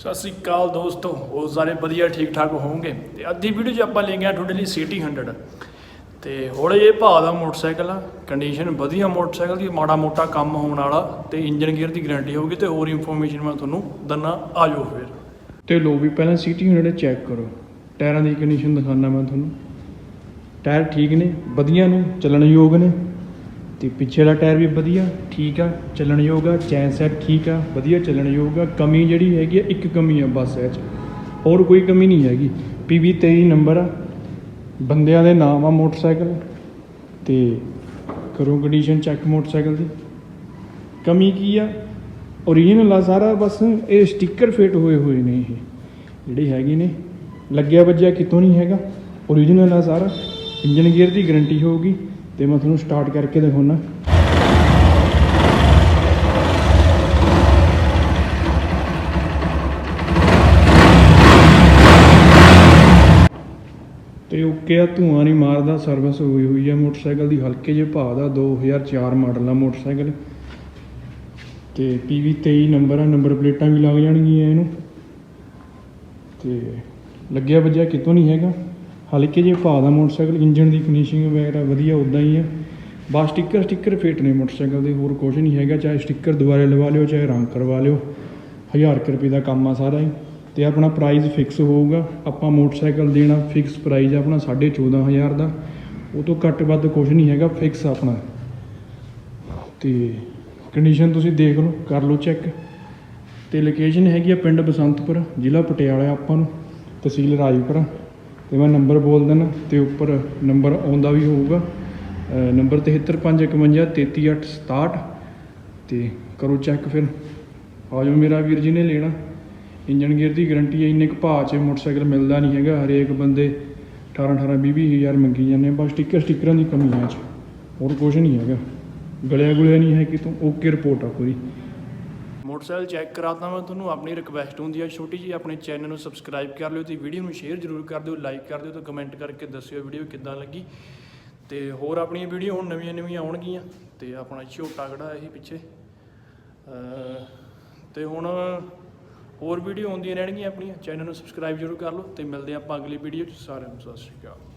ਸਤਿ ਸ੍ਰੀ ਅਕਾਲ ਦੋਸਤੋ ਉਹ ਸਾਰੇ ਵਧੀਆ ਠੀਕ ਠਾਕ ਹੋਵੋਗੇ? ਤੇ ਅੱਧੀ ਵੀਡੀਓ 'ਚ ਆਪਾਂ ਲੈ ਗਏ ਤੁਹਾਡੇ ਲਈ ਸਿਟੀ 100 ਤੇ ਹੌਲੇ ਜੇ ਭਾਅ ਦਾ ਮੋਟਰਸਾਈਕਲ ਆ ਕੰਡੀਸ਼ਨ ਵਧੀਆ ਮੋਟਰਸਾਈਕਲ ਦੀ, ਮਾੜਾ ਮੋਟਾ ਕੰਮ ਹੋਣ ਵਾਲਾ, ਤੇ ਇੰਜਨ ਗੇਅਰ ਦੀ ਗਾਰੰਟੀ ਹੋਊਗੀ, ਤੇ ਹੋਰ ਇਨਫੋਰਮੇਸ਼ਨ ਮੈਂ ਤੁਹਾਨੂੰ ਦੰਨਾ, ਆ ਜਾਓ ਫਿਰ। ਤੇ ਲੋ ਵੀ ਪਹਿਲਾਂ ਸਿਟੀ 100 ਚੈੱਕ ਕਰੋ। ਟਾਇਰਾਂ ਦੀ ਕੰਡੀਸ਼ਨ ਦਿਖਾਉਣਾ ਮੈਂ ਤੁਹਾਨੂੰ। ਟਾਇਰ ਠੀਕ ਨੇ, ਵਧੀਆ ਨੇ ਚੱਲਣਯੋਗ ਨੇ। ਤੇ ਪਿੱਛੇ ਵਾਲਾ ਟਾਇਰ ਵੀ ਵਧੀਆ, ਠੀਕ ਆ ਚੱਲਣਯੋਗ ਆ, ਚੈਨ ਸੈਟ ਠੀਕ ਆ, ਵਧੀਆ ਚੱਲਣਯੋਗ ਆ, ਕਮੀ ਜਿਹੜੀ ਹੈਗੀ ਆ, ਇੱਕ ਕਮੀ ਆ ਬਸ ਇਹ 'ਚ, ਹੋਰ ਕੋਈ ਕਮੀ ਨਹੀਂ ਹੈਗੀ। PV 23 ਨੰਬਰ ਆ, ਬੰਦਿਆਂ ਦੇ ਨਾਮ ਆ ਮੋਟਰਸਾਈਕਲ, ਤੇ ਕਰੋ ਕੰਡੀਸ਼ਨ ਚੈੱਕ ਮੋਟਰਸਾਈਕਲ ਦੀ। ਕਮੀ ਕੀ ਆ? ਓਰੀਜਨਲ ਆ ਸਾਰਾ, ਬਸ ਇਹ ਸਟicker ਫਿੱਟ ਹੋਏ ਹੋਏ ਨੇ ਇਹ, ਜਿਹੜੇ ਹੈਗੇ ਨੇ, ਲੱਗਿਆ ਵੱਜਿਆ ਕਿਤੋਂ ਨਹੀਂ ਹੈਗਾ ਓਰੀਜਨਲ ਆ ਸਾਰਾ ਇੰਜਨ ਗੇਅਰ ਦੀ ਗਾਰੰਟੀ ਹੋਊਗੀ। ਤੇ ਮੈਂ ਤੁਹਾਨੂੰ ਸਟਾਰਟ ਕਰਕੇ ਦਿਖਾਉਣਾ ਤੇ ਓਕੇ ਆ ਧੂਆਂ ਨਹੀਂ ਮਾਰਦਾ ਸਰਵਿਸ ਹੋਈ ਹੋਈ ਆ। ਮੋਟਰਸਾਈਕਲ ਦੀ ਹਲਕੇ ਜਿਹੇ ਭਾਅ ਦਾ 2004 ਮਾਡਲ ਆ ਮੋਟਰਸਾਈਕਲ। ਤੇ PV 23 ਨੰਬਰ ਆ ਨੰਬਰ ਪਲੇਟਾਂ ਵੀ ਲੱਗ ਜਾਣਗੀਆਂ ਇਹਨੂੰ। ਤੇ ਲੱਗਿਆ ਵੱਜਿਆ ਕਿਤੋਂ ਨਹੀਂ ਹੈਗਾ। ਹਲਕੇ ਜਿਹੇ ਭਾਅ ਦਾ ਮੋਟਰਸਾਈਕਲ ਇੰਜਨ ਦੀ ਫਿਨਿਸ਼ਿੰਗ ਵਗੈਰਾ ਵਧੀਆ ਉਦਾਂ ਹੀ ਆ। ਬਸ ਸਟicker ਸਟicker ਫਿੱਟ ਨੇ ਮੋਟਰਸਾਈਕਲ ਦੇ, ਹੋਰ ਕੁਝ ਨਹੀਂ ਹੈਗਾ, ਚਾਹੇ ਸਟicker ਦੁਬਾਰੇ ਲਵਾ ਲਿਓ, ਚਾਹੇ ਰੰਗ ਕਰਵਾ ਲਿਓ। 1000 ਕੁ ਰੁਪਏ ਦਾ ਕੰਮ ਆ ਸਾਰਾ ਹੀ। ਤੇ ਆਪਣਾ ਪ੍ਰਾਈਸ ਫਿਕਸ ਹੋਊਗਾ। ਆਪਾਂ ਮੋਟਰਸਾਈਕਲ ਦੇਣਾ ਫਿਕਸ ਪ੍ਰਾਈਸ ਆਪਣਾ 14500 ਦਾ। ਉਹ ਤੋਂ ਘੱਟ ਵੱਧ ਕੁਝ ਨਹੀਂ ਹੈਗਾ ਫਿਕਸ ਆਪਣਾ। ਤੇ ਕੰਡੀਸ਼ਨ ਤੁਸੀਂ ਦੇਖ ਲਓ, ਕਰ ਲਓ ਚੈੱਕ ਤੇ ਲੋਕੇਸ਼ਨ ਹੈਗੀ ਆ ਪਿੰਡ ਬਸੰਤਪੁਰ, ਜ਼ਿਲ੍ਹਾ ਪਟਿਆਲਾ ਆਪਾਂ ਨੂੰ, ਤਹਿਸੀਲ ਰਾਜਪੁਰਾ। ਤੇ ਮੈਂ ਨੰਬਰ ਬੋਲ ਦਿੰਦਾ ਤੇ ਉੱਪਰ ਨੰਬਰ ਆਉਂਦਾ ਵੀ ਹੋਊਗਾ। ਅਹ ਨੰਬਰ 73551 33867 ਤੇ ਕਰੋ ਚੈੱਕ ਫਿਰ। ਆ ਜਾਓ ਮੇਰਾ ਵੀਰ ਜੀ ਨੇ ਲੈਣਾ। ਇੰਜਨ ਗੇਅਰ ਦੀ ਗਾਰੰਟੀ ਹੈ, ਇੰਨੇ ਕੁ ਭਾਅ 'ਚ ਮੋਟਰਸਾਈਕਲ ਮਿਲਦਾ ਨਹੀਂ ਹੈਗਾ। ਹਰੇਕ ਬੰਦੇ 18 18 20 20 ਹਜ਼ਾਰ ਮੰਗੀ ਜਾਂਦੇ ਆ। ਬਸ ਸਟicker ਸਟਿੱਕਰਾਂ ਦੀ ਕਮੀ ਹੈ ਇਹ 'ਚ। ਹੋਰ ਕੁਝ ਨਹੀਂ ਹੈਗਾ। ਗਲਿਆ ਗੁਲਿਆ ਨਹੀਂ ਹੈ ਕਿਤੋਂ। ਓਕੇ ਰਿਪੋਰਟ ਆ ਪੂਰੀ। ਮੋਟਰਸਾਈਕਲ ਚੈੱਕ ਕਰਾਤਾ ਮੈਂ, ਤੁਹਾਨੂੰ ਆਪਣੀ ਰਿਕਵੈਸਟ ਹੁੰਦੀ ਹੈ ਛੋਟੀ ਜੀ ਆਪਣੇ ਚੈਨਲ ਨੂੰ ਸਬਸਕ੍ਰਾਈਬ ਕਰ ਲਿਓ ਤੇ ਵੀਡੀਓ ਨੂੰ ਸ਼ੇਅਰ ਜ਼ਰੂਰ ਕਰ ਦਿਓ ਲਾਈਕ ਕਰ ਦਿਓ ਤੇ ਕਮੈਂਟ ਕਰਕੇ ਦੱਸਿਓ ਵੀਡੀਓ ਕਿੱਦਾਂ ਲੱਗੀ। ਤੇ ਹੋਰ ਆਪਣੀਆਂ ਵੀਡੀਓ ਹੁਣ ਨਵੀਆਂ ਨਵੀਆਂ ਆਉਣਗੀਆਂ ਤੇ ਆਪਣਾ ਝੋਟਾ ਖੜਾ ਇਹ ਪਿੱਛੇ। ਅਹ ਤੇ ਹੁਣ ਹੋਰ ਵੀਡੀਓ ਆਉਂਦੀਆਂ ਰਹਿਣਗੀਆਂ ਆਪਣੀਆਂ ਚੈਨਲ ਨੂੰ ਸਬਸਕ੍ਰਾਈਬ ਜ਼ਰੂਰ ਕਰ ਲਓ ਤੇ ਮਿਲਦੇ ਆਪਾਂ ਅਗਲੀ ਵੀਡੀਓ 'ਚ। ਸਾਰਿਆਂ ਨੂੰ ਸਤਿ ਸ਼੍ਰੀ ਅਕਾਲ।